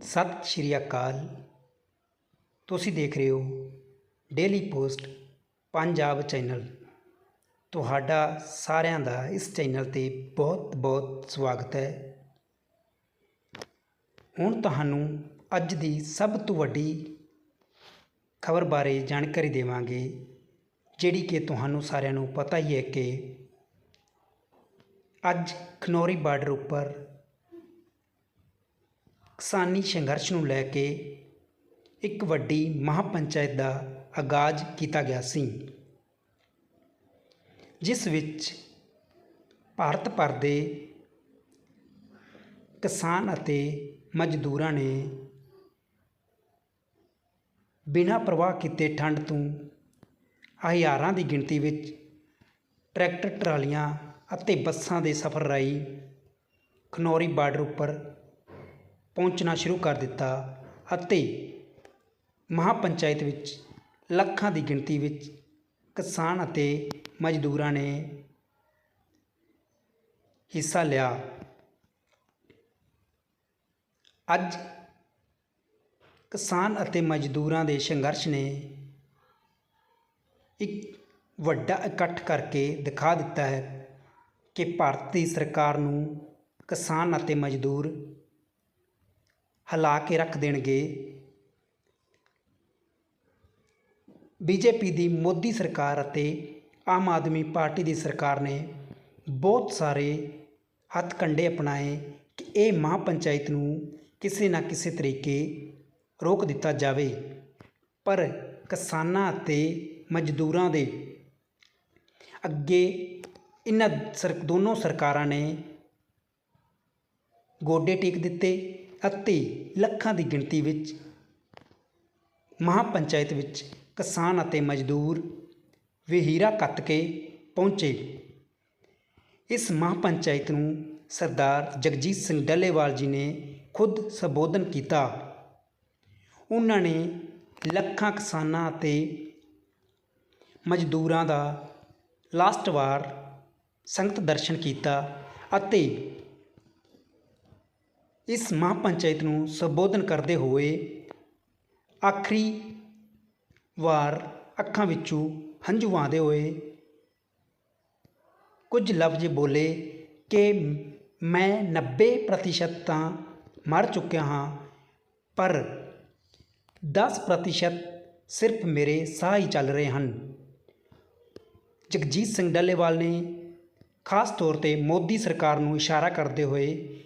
ਸਤਿ ਸ਼੍ਰੀ ਅਕਾਲ। ਤੁਸੀਂ ਦੇਖ ਰਹੇ ਹੋ ਡੇਲੀ ਪੋਸਟ ਪੰਜਾਬ ਚੈਨਲ ਤੁਹਾਡਾ ਸਾਰਿਆਂ ਦਾ ਇਸ ਚੈਨਲ 'ਤੇ ਬਹੁਤ ਬਹੁਤ ਸਵਾਗਤ ਹੈ। ਹੁਣ ਤੁਹਾਨੂੰ ਅੱਜ ਦੀ ਸਭ ਤੋਂ ਵੱਡੀ ਖਬਰ ਬਾਰੇ ਜਾਣਕਾਰੀ ਦੇਵਾਂਗੇ, ਜਿਹੜੀ ਕਿ ਤੁਹਾਨੂੰ ਸਾਰਿਆਂ ਨੂੰ ਪਤਾ ਹੀ ਹੈ ਕਿ ਅੱਜ ਖਨੌਰੀ ਬਾਰਡਰ ਉੱਪਰ ਕਿਸਾਨੀ ਸੰਘਰਸ਼ ਨੂੰ ਲੈ ਕੇ ਇੱਕ ਵੱਡੀ ਮਹਾਪੰਚਾਇਤ ਦਾ ਆਗਾਜ਼ ਕੀਤਾ ਗਿਆ ਸੀ, ਜਿਸ ਵਿੱਚ ਭਾਰਤ ਭਰ ਦੇ ਕਿਸਾਨ ਅਤੇ ਮਜ਼ਦੂਰਾਂ ਨੇ ਬਿਨਾਂ ਪ੍ਰਵਾਹ ਕੀਤੇ ਠੰਡ ਤੋਂ ਹਜ਼ਾਰਾਂ ਦੀ ਗਿਣਤੀ ਵਿੱਚ ਟਰੈਕਟਰ, ਟਰਾਲੀਆਂ ਅਤੇ ਬੱਸਾਂ ਦੇ ਸਫ਼ਰ ਰਾਹੀਂ ਖਨੌਰੀ ਬਾਰਡਰ ਉੱਪਰ ਪਹੁੰਚਣਾ ਸ਼ੁਰੂ ਕਰ ਦਿੱਤਾ ਅਤੇ ਮਹਾਪੰਚਾਇਤ ਵਿੱਚ ਲੱਖਾਂ ਦੀ ਗਿਣਤੀ ਵਿੱਚ ਕਿਸਾਨ ਅਤੇ ਮਜ਼ਦੂਰਾਂ ਨੇ ਹਿੱਸਾ ਲਿਆ। ਅੱਜ ਕਿਸਾਨ ਅਤੇ ਮਜ਼ਦੂਰਾਂ ਦੇ ਸੰਘਰਸ਼ ਨੇ ਇੱਕ ਵੱਡਾ ਇਕੱਠ ਕਰਕੇ ਦਿਖਾ ਦਿੱਤਾ ਹੈ ਕਿ ਭਾਰਤ ਦੀ ਸਰਕਾਰ ਨੂੰ ਕਿਸਾਨ ਅਤੇ ਮਜ਼ਦੂਰ ਹਿਲਾ ਕੇ ਰੱਖ ਦੇਣਗੇ। ਬੀਜੇਪੀ ਦੀ ਮੋਦੀ ਸਰਕਾਰ ਅਤੇ ਆਮ ਆਦਮੀ ਪਾਰਟੀ ਦੀ ਸਰਕਾਰ ਨੇ ਬਹੁਤ ਸਾਰੇ ਹੱਥ ਕੰਡੇ ਅਪਣਾਏ ਕਿ ਇਹ ਮਹਾਪੰਚਾਇਤ ਨੂੰ ਕਿਸੇ ਨਾ ਕਿਸੇ ਤਰੀਕੇ ਰੋਕ ਦਿੱਤਾ ਜਾਵੇ। ਪਰ ਕਿਸਾਨਾਂ ਅਤੇ ਮਜ਼ਦੂਰਾਂ ਦੇ ਅੱਗੇ ਇਹਨਾਂ ਸਰ, ਦੋਨੋਂ ਸਰਕਾਰਾਂ ਨੇ ਗੋਡੇ ਟੇਕ ਦਿੱਤੇ। ਅਤੇ ਲੱਖਾਂ ਦੀ ਗਿਣਤੀ ਵਿੱਚ ਮਹਾਪੰਚਾਇਤ ਵਿੱਚ ਕਿਸਾਨ ਅਤੇ ਮਜ਼ਦੂਰ ਵਹੀਰਾ ਕੱਤ ਕੇ ਪਹੁੰਚੇ। ਇਸ ਮਹਾਪੰਚਾਇਤ ਨੂੰ ਸਰਦਾਰ ਜਗਜੀਤ ਸਿੰਘ ਡੱਲੇਵਾਲ ਜੀ ਨੇ ਖੁਦ ਸੰਬੋਧਨ ਕੀਤਾ। ਉਹਨਾਂ ਨੇ ਲੱਖਾਂ ਕਿਸਾਨਾਂ ਅਤੇ ਮਜ਼ਦੂਰਾਂ ਦਾ ਲਾਸਟ ਵਾਰ ਸੰਗਤ ਦਰਸ਼ਨ ਕੀਤਾ ਅਤੇ ਇਸ ਮਹਾਂ ਪੰਚਾਇਤ ਨੂੰ ਸੰਬੋਧਨ ਕਰਦੇ ਹੋਏ ਆਖਰੀ ਵਾਰ ਅੱਖਾਂ ਵਿੱਚੋਂ ਹੰਝੂ ਆਉਂਦੇ ਹੋਏ ਕੁਝ ਲਫ਼ਜ਼ ਬੋਲੇ ਕਿ ਮੈਂ 90% ਤਾਂ ਮਰ ਚੁੱਕਿਆ ਹਾਂ, ਪਰ 10% ਸਿਰਫ ਮੇਰੇ ਸਾਹ ਹੀ ਚੱਲ ਰਹੇ ਹਨ। ਜਗਜੀਤ ਸਿੰਘ ਡੱਲੇਵਾਲ ਨੇ ਖਾਸ ਤੌਰ ਤੇ ਮੋਦੀ ਸਰਕਾਰ ਨੂੰ ਇਸ਼ਾਰਾ ਕਰਦੇ ਹੋਏ